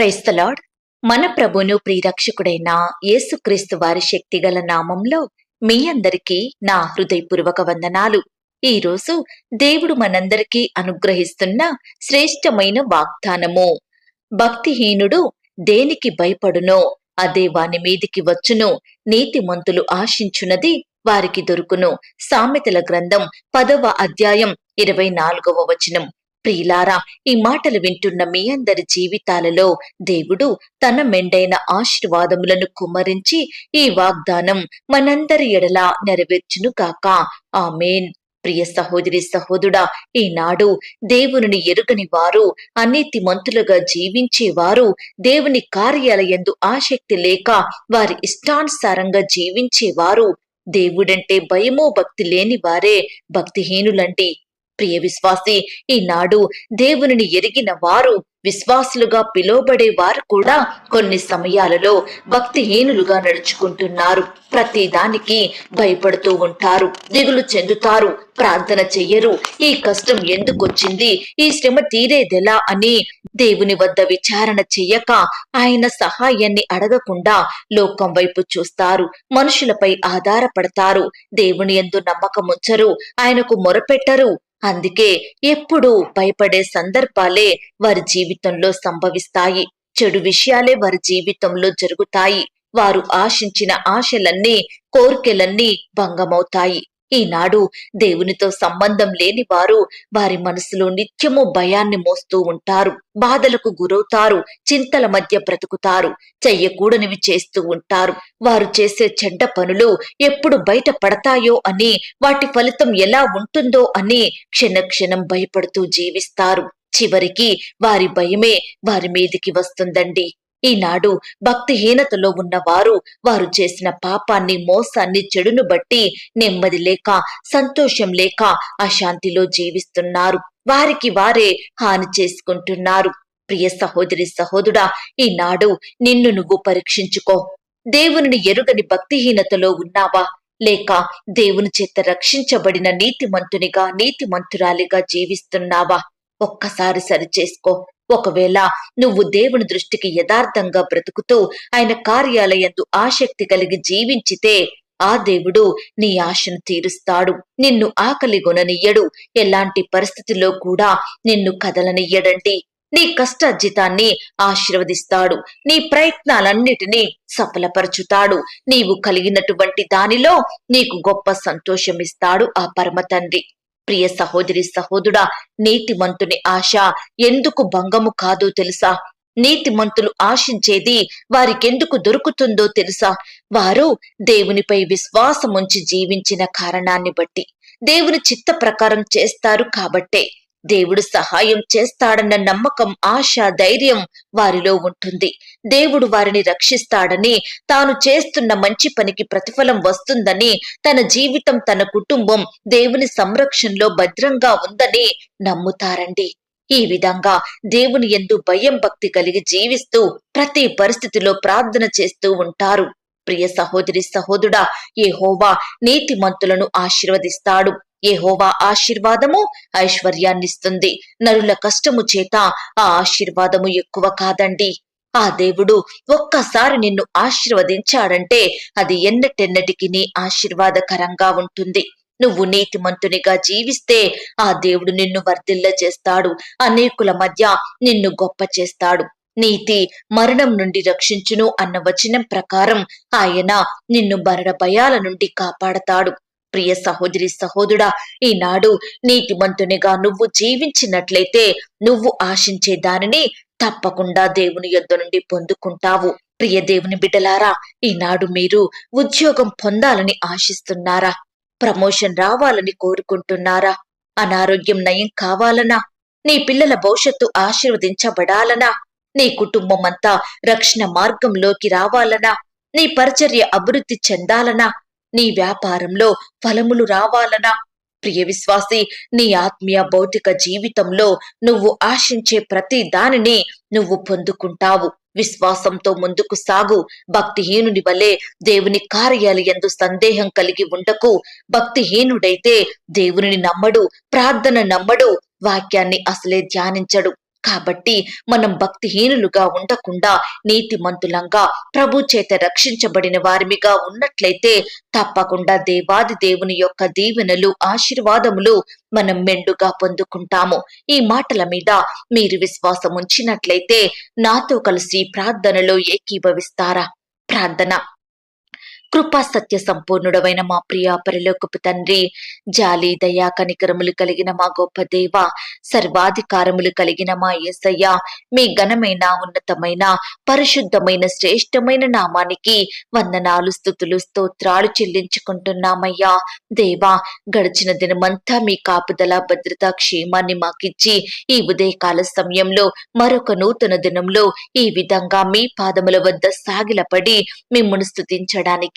క్రైస్తలాడ్ మన ప్రభును ప్రియరక్షకుడైన యేసుక్రీస్తు వారి శక్తిగల నామంలో మీ అందరికీ నా హృదయపూర్వక వందనాలు. ఈ రోజు దేవుడు మనందరికీ అనుగ్రహిస్తున్న శ్రేష్టమైన వాగ్దానము. భక్తిహీనుడు దేనికి భయపడునో అదే వాని మీదికి వచ్చును నీతిమంతులు ఆశించున్నది వారికి దొరుకును. సామెతల గ్రంథం పదవ అధ్యాయం ఇరవై నాలుగవ వచనం. ప్రియులారా ఈ మాటలు వింటున్న మీ అందరి జీవితాలలో దేవుడు తన మెండైన ఆశీర్వాదములను కుమరించి ఈ వాగ్దానం మనందరి ఎడలా నెరవేర్చును కాక ఆమెన్. ప్రియ సహోదరి సహోదుడా ఈనాడు దేవుని ఎరుగని వారు అనీతిమంతులుగా జీవించేవారు దేవుని కార్యాలయందు ఆసక్తి లేక వారి ఇష్టానుసారంగా జీవించేవారు దేవుడంటే భయమో భక్తి లేని వారే భక్తిహీనులండి ప్రియ విశ్వాసి ఈనాడు దేవునిని ఎరిగిన వారు విశ్వాసులుగా పిలువబడే వారు కూడా కొన్ని సమయాలలో భక్తిహీనులుగా నడుచుకుంటున్నారు. ప్రతి దానికి భయపడుతూ ఉంటారు. దిగులు చెందుతారు. ప్రార్థన చెయ్యరు. ఈ కష్టం ఎందుకొచ్చింది ఈ శ్రమ తీరేదెలా అని దేవుని వద్ద విచారణ చెయ్యక ఆయన సహాయాన్ని అడగకుండా లోకం వైపు చూస్తారు. మనుషులపై ఆధారపడతారు. దేవుని ఎందు నమ్మకం ఉంచరు. ఆయనకు మొరపెట్టరు. అందుకే ఎప్పుడూ భయపడే సందర్భాలే వారి జీవితంలో సంభవిస్తాయి. చెడు విషయాలే వారి జీవితంలో జరుగుతాయి. వారు ఆశించిన ఆశలన్నీ కోర్కెలన్నీ భంగమవుతాయి. ఈనాడు దేవునితో సంబంధం లేని వారు వారి మనసులో నిత్యము భయాన్ని మోస్తూ ఉంటారు. బాధలకు గురవుతారు. చింతల మధ్య బ్రతుకుతారు. చెయ్యకూడనివి చేస్తూ ఉంటారు. వారు చేసే చెడ్డ పనులు ఎప్పుడు బయట పడతాయో అని వాటి ఫలితం ఎలా ఉంటుందో అని క్షణక్షణం భయపడుతూ జీవిస్తారు. చివరికి వారి భయమే వారి మీదికి వస్తుందండి. ఈనాడు భక్తిహీనతలో ఉన్నవారు వారు చేసిన పాపాన్ని మోసాన్ని చెడును బట్టి నెమ్మది లేక సంతోషం లేక అశాంతిలో జీవిస్తున్నారు. వారికి వారే హాని చేసుకుంటున్నారు. ప్రియ సహోదరి సహోదుడా ఈనాడు నిన్ను నువ్వు పరీక్షించుకో. దేవుని ఎరుగని భక్తిహీనతలో ఉన్నావా? లేక దేవుని చేత రక్షించబడిన నీతిమంతునిగా నీతిమంతురాలిగా జీవిస్తున్నావా? ఒక్కసారి సరిచేసుకో. ఒకవేళ నువ్వు దేవుని దృష్టికి యథార్థంగా బ్రతుకుతూ ఆయన కార్యాలయందు ఆసక్తి కలిగి జీవించితే ఆ దేవుడు నీ ఆశను తీరుస్తాడు నిన్ను ఆకలి గొననియ్యడు ఎలాంటి పరిస్థితిలో కూడా నిన్ను కదలనియ్యడండి నీ కష్టార్జితాన్ని ఆశీర్వదిస్తాడు నీ ప్రయత్నాలన్నిటినీ సఫలపరచుతాడు. నీవు కలిగినటువంటి దానిలో నీకు గొప్ప సంతోషమిస్తాడు ఆ పరమ తండ్రి ప్రియ సహోదరి సహోదుడా నీతిమంతుని ఆశ ఎందుకు భంగము కాదో తెలుసా? నీతిమంతులు ఆశించేది వారికెందుకు దొరుకుతుందో తెలుసా? వారు దేవునిపై విశ్వాసముంచి జీవించిన కారణాన్ని బట్టి దేవుని చిత్త ప్రకారం చేస్తారు కాబట్టే. దేవుడు సహాయం చేస్తాడన్న నమ్మకం ఆశ ధైర్యం వారిలో ఉంటుంది. దేవుడు వారిని రక్షిస్తాడని తాను చేస్తున్న మంచి పనికి ప్రతిఫలం వస్తుందని తన జీవితం తన కుటుంబం దేవుని సంరక్షణలో భద్రంగా ఉందని నమ్ముతారండి. ఈ విధంగా దేవుని ఎందు భయం భక్తి కలిగి జీవిస్తూ ప్రతి పరిస్థితిలో ప్రార్థన చేస్తూ ఉంటారు. ప్రియ సహోదరి సహోదరుడా ఏ హోవా నీతిమంతులను ఆశీర్వదిస్తాడు. ఏహోవా ఆశీర్వాదము ఐశ్వర్యాన్నిస్తుంది. నరుల కష్టము చేత ఆ ఆశీర్వాదము ఎక్కువ కాదండి. ఆ దేవుడు ఒక్కసారి నిన్ను ఆశీర్వదించాడంటే అది ఎన్నటెన్నటికి నీ ఆశీర్వాదకరంగా ఉంటుంది. నువ్వు నీతిమంతునిగా జీవిస్తే ఆ దేవుడు నిన్ను వర్ధిల్ల చేస్తాడు అనేకుల మధ్య నిన్ను గొప్ప చేస్తాడు నీతి మరణం నుండి రక్షించును అన్న వచనం ప్రకారం ఆయన నిన్ను మరణ భయాల నుండి కాపాడతాడు. ప్రియ సహోదరి సహోదరుడా ఈనాడు నీతిమంతునిగా నువ్వు జీవించినట్లయితే నువ్వు ఆశించే దానిని తప్పకుండా దేవుని యొద్ద నుండి పొందుకుంటావు. ప్రియ దేవుని బిడ్డలారా ఈనాడు మీరు ఉద్యోగం పొందాలని ఆశిస్తున్నారా? ప్రమోషన్ రావాలని కోరుకుంటున్నారా? అనారోగ్యం నయం కావాలనా? నీ పిల్లల భవిష్యత్తు ఆశీర్వదించబడాలనా? నీ కుటుంబం అంతా రక్షణ మార్గంలోకి రావాలనా? నీ పరిచర్య అభివృద్ధి చెందాలనా? నీ వ్యాపారంలో ఫలములు రావాలనా? ప్రియ విశ్వాసి నీ ఆత్మీయ భౌతిక జీవితంలో నువ్వు ఆశించే ప్రతి దానిని నువ్వు పొందుకుంటావు. విశ్వాసంతో ముందుకు సాగు. భక్తిహీనుని వలె దేవుని కార్యాలయందు సందేహం కలిగి ఉండకు. భక్తిహీనుడైతే దేవుని నమ్మడు ప్రార్థన నమ్మడు వాక్యాన్ని అసలే ధ్యానించడు. కాబట్టి మనం భక్తిహీనులుగా ఉండకుండా నీతిమంతులంగా ప్రభు చేత రక్షించబడిన వారిమిగా ఉన్నట్లయితే తప్పకుండా దేవాది దేవుని యొక్క దీవెనలు ఆశీర్వాదములు మనం మెండుగా పొందుకుంటాము. ఈ మాటల మీద మీరు విశ్వాసం ఉంచినట్లయితే నాతో కలిసి ప్రార్థనలో ఏకీభవిస్తారా? ప్రార్థన. కృపా సత్య సంపూర్ణుడమైన మా ప్రియ పరలోకపు తండ్రి జాలి దయా కనికరములు కలిగిన మా గొప్ప దేవ సర్వాధికారములు కలిగిన మా యేసయ్య మీ ఘనమైన ఉన్నతమైన పరిశుద్ధమైన శ్రేష్టమైన నామానికి వందనాలు స్థుతులు స్తోత్రాలు చెల్లించుకుంటున్నామయ్యా. దేవా గడిచిన దినమంతా మీ కాపుదల భద్రత క్షేమాన్ని మాకిచ్చి ఈ ఉదయకాల సమయంలో మరొక నూతన దినంలో ఈ విధంగా మీ పాదముల వద్ద సాగిలపడి మిమ్మల్ని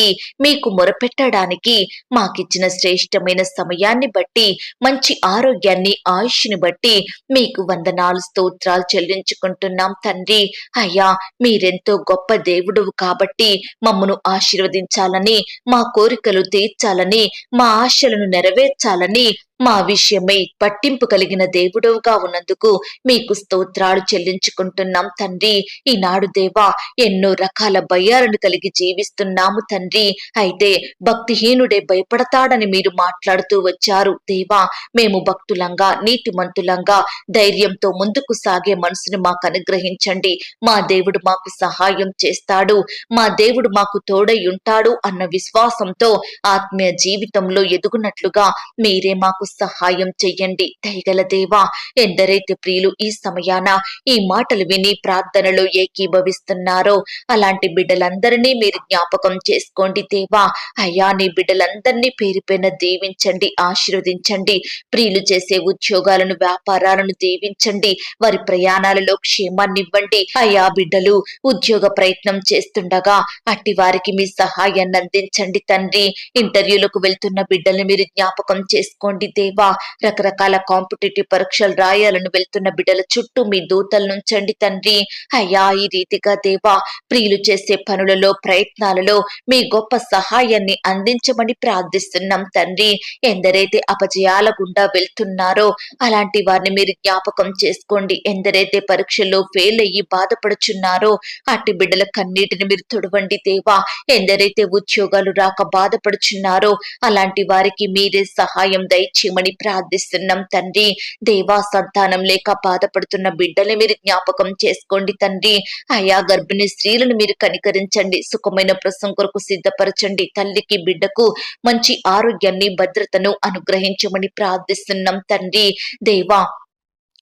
చేయడానికి మీకు మొరపెట్టడానికి మాకిచ్చిన శ్రేష్టమైన సమయాన్ని బట్టి మంచి ఆరోగ్యాన్ని ఆయుష్ని బట్టి మీకు వందనాలు స్తోత్రాలు చెల్లించుకుంటున్నాం తండ్రి. అయ్యా మీరెంతో గొప్ప దేవుడు కాబట్టి మమ్మను ఆశీర్వదించాలని మా కోరికలు తీర్చాలని మా ఆశలను నెరవేర్చాలని మా విషయమై పట్టింపు కలిగిన దేవుడవుగా ఉన్నందుకు మీకు స్తోత్రాలు చెల్లించుకుంటున్నాం తండ్రి. ఈనాడు దేవా ఎన్నో రకాల భయాలను కలిగి జీవిస్తున్నాము తండ్రి. అయితే భక్తిహీనుడే భయపడతాడని మీరు మాట్లాడుతూ వచ్చారు దేవా. మేము భక్తులంగా నీతిమంతులంగా ధైర్యంతో ముందుకు సాగే మనసును మాకు అనుగ్రహించండి. మా దేవుడు మాకు సహాయం చేస్తాడు. మా దేవుడు మాకు తోడై ఉంటాడు అన్న విశ్వాసంతో ఆత్మీయ జీవితంలో ఎదుగునట్లుగా మీరే మాకు సహాయం చెయ్యండి. దయగల దేవా ఎందరైతే ప్రియులు ఈ సమయాన ఈ మాటలు విని ప్రార్థనలో ఏకీభవిస్తున్నారో అలాంటి బిడ్డలందరినీ మీరు జ్ఞాపకం చేసుకోండి దేవా. అయ్యా నీ బిడ్డలందరినీ పేరుపైన దీవించండి ఆశీర్వదించండి. ప్రియులు చేసే ఉద్యోగాలను వ్యాపారాలను దీవించండి. వారి ప్రయాణాలలో క్షేమాన్ని ఇవ్వండి. అయ్యా బిడ్డలు ఉద్యోగ ప్రయత్నం చేస్తుండగా అట్టి వారికి మీ సహాయాన్ని అందించండి తండ్రి. ఇంటర్వ్యూలకు వెళ్తున్న బిడ్డల్ని మీరు జ్ఞాపకం చేసుకోండి దేవా రకరకాల కాంపిటేటివ్ పరీక్షలు రాయాలని వెళ్తున్న బిడ్డల చుట్టూ మీ దూతలు నుంచండి తండ్రి. అయ్యా ఈ రీతిగా దేవా ప్రియులు చేసే పనులలో ప్రయత్నాలలో మీ గొప్ప సహాయాన్ని అందించమని ప్రార్థిస్తున్నాం తండ్రి. ఎందరైతే అపజయాల గుండా వెళ్తున్నారో అలాంటి వారిని మీరు జ్ఞాపకం చేసుకోండి. ఎందరైతే పరీక్షల్లో ఫెయిల్ అయ్యి బాధపడుచున్నారో అట్టి బిడ్డల కన్నీటిని మీరు తొడవండి దేవా. ఎందరైతే ఉద్యోగాలు రాక బాధపడుచున్నారో అలాంటి వారికి మీరే సహాయం దయచేయమని ప్రార్థిస్తున్నాం తండ్రి. దేవా సంతానం లేక బాధపడుతున్న బిడ్డలే మీరు జ్ఞాపకం చేసుకోండి తండ్రి. అయా గర్భిణీ స్త్రీలను మీరు కనికరించండి. సుఖమైన ప్రసం కొరకు సిద్ధపరచండి. తల్లికి బిడ్డకు మంచి ఆరోగ్యాన్ని భద్రతను అనుగ్రహించమని ప్రార్థిస్తున్నాం తండ్రి. దేవా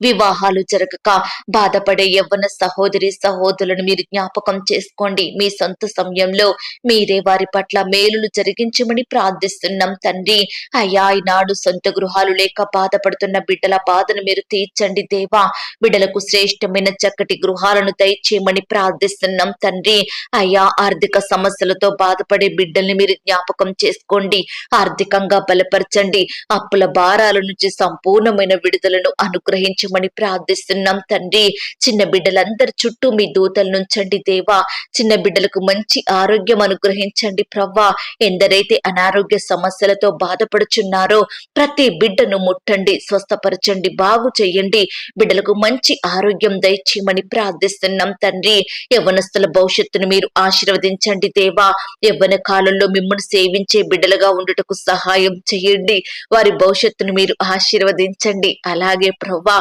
వివాహాలు జరగక బాధపడే యవ్వన సహోదరి సహోదరులను మీరు జ్ఞాపకం చేసుకోండి. మీ సొంత సమయంలో మీరే వారి పట్ల మేలులు జరిగించమని ప్రార్థిస్తున్నాం తండ్రి. అయ్యా ఈనాడు సొంత గృహాలు లేక బాధపడుతున్న బిడ్డల బాధను మీరు తీర్చండి దేవా. బిడ్డలకు శ్రేష్టమైన చక్కటి గృహాలను దయచేయమని ప్రార్థిస్తున్నాం తండ్రి. అయ్యా ఆర్థిక సమస్యలతో బాధపడే బిడ్డల్ని మీరు జ్ఞాపకం చేసుకోండి. ఆర్థికంగా బలపరచండి. అప్పుల భారాల నుంచి సంపూర్ణమైన విడుదలను అనుగ్రహించి అనుగ్రహించమని ప్రార్థిస్తున్నాం తండ్రి. చిన్న బిడ్డలందరి చుట్టూ మీ దూతలు నుంచండి దేవా. చిన్న బిడ్డలకు మంచి ఆరోగ్యం అనుగ్రహించండి ప్రవ్వా. ఎందరైతే అనారోగ్య సమస్యలతో బాధపడుచున్నారో ప్రతి బిడ్డను ముట్టండి స్వస్థపరచండి బాగు చేయండి. బిడ్డలకు మంచి ఆరోగ్యం దయచేయమని ప్రార్థిస్తున్నాం తండ్రి. యవనస్తుల భవిష్యత్తును మీరు ఆశీర్వదించండి దేవా. యవ్వన కాలంలో మిమ్మల్ని సేవించే బిడ్డలుగా ఉండుటకు సహాయం చేయండి. వారి భవిష్యత్తును మీరు ఆశీర్వదించండి. అలాగే ప్రవ్వా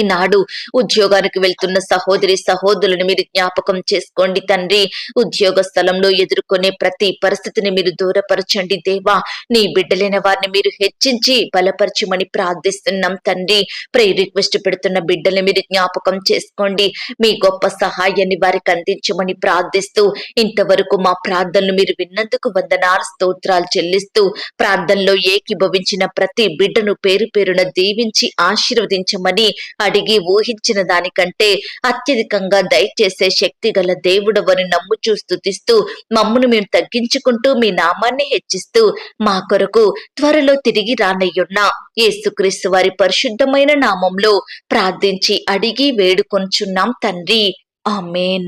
ఈనాడు ఉద్యోగానికి వెళ్తున్న సహోదరి సహోదరులను మీరు జ్ఞాపకం చేసుకోండి తండ్రి. ఉద్యోగ స్థలంలో ఎదుర్కొనే ప్రతి పరిస్థితిని మీరు దూరపరచండి దేవా. నీ బిడ్డలైన వారిని మీరు హెచ్చించి బలపరచమని ప్రార్థిస్తున్నాం తండ్రి. ప్రే రిక్వెస్ట్ పెడుతున్న బిడ్డల్ని మీరు జ్ఞాపకం చేసుకోండి. మీ గొప్ప సహాయాన్ని వారికి అందించమని ప్రార్థిస్తూ ఇంతవరకు మా ప్రార్థనలు మీరు విన్నందుకు వందనాలు స్తోత్రాలు చెల్లిస్తూ ప్రార్థనలో ఏకీభవించిన ప్రతి బిడ్డను పేరు పేరున దీవించి ఆశీర్వదించమని అడిగి ఊహించిన దానికంటే అత్యధికంగా దయచేసే శక్తి గల దేవుడవని నమ్ముచూ స్తుతిస్తూ మమ్మును మేము తగ్గించుకుంటూ మీ నామాన్ని హెచ్చిస్తూ మా కొరకు త్వరలో తిరిగి రానయ్యున్న యేసుక్రీస్తు వారి పరిశుద్ధమైన నామంలో ప్రార్థించి అడిగి వేడుకొంచున్నాం తండ్రి. ఆమెన్.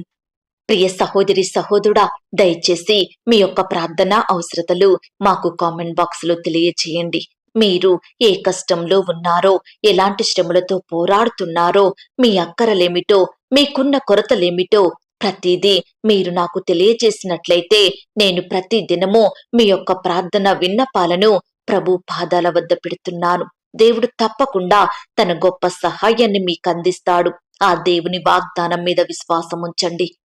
ప్రియ సహోదరి సహోదరుడా దయచేసి మీ యొక్క ప్రార్థన అవసరతలు మాకు కామెంట్ బాక్స్లో తెలియచేయండి మీరు ఏ కష్టంలో ఉన్నారో ఎలాంటి శ్రమలతో పోరాడుతున్నారో మీ అక్కరలేమిటో మీకున్న కొరతలేమిటో ప్రతిదీ మీరు నాకు తెలియజేసినట్లయితే నేను ప్రతి దినము మీ యొక్క ప్రార్థన విన్నపాలను ప్రభు పాదాల వద్ద పెడుతున్నాను. దేవుడు తప్పకుండా తన గొప్ప సహాయాన్ని మీకు అందిస్తాడు ఆ దేవుని వాగ్దానం మీద విశ్వాసం ఉంచండి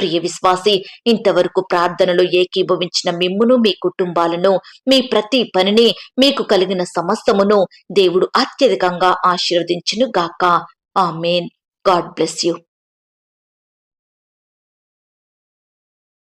ప్రియ విశ్వాసి ఇంతవరకు ప్రార్థనలో ఏకీభవించిన మిమ్మును మీ కుటుంబాలను మీ ప్రతి పనిని మీకు కలిగిన సమస్తమును దేవుడు అత్యధికంగా ఆశీర్వదించును గాక ఆమెన్. God bless you.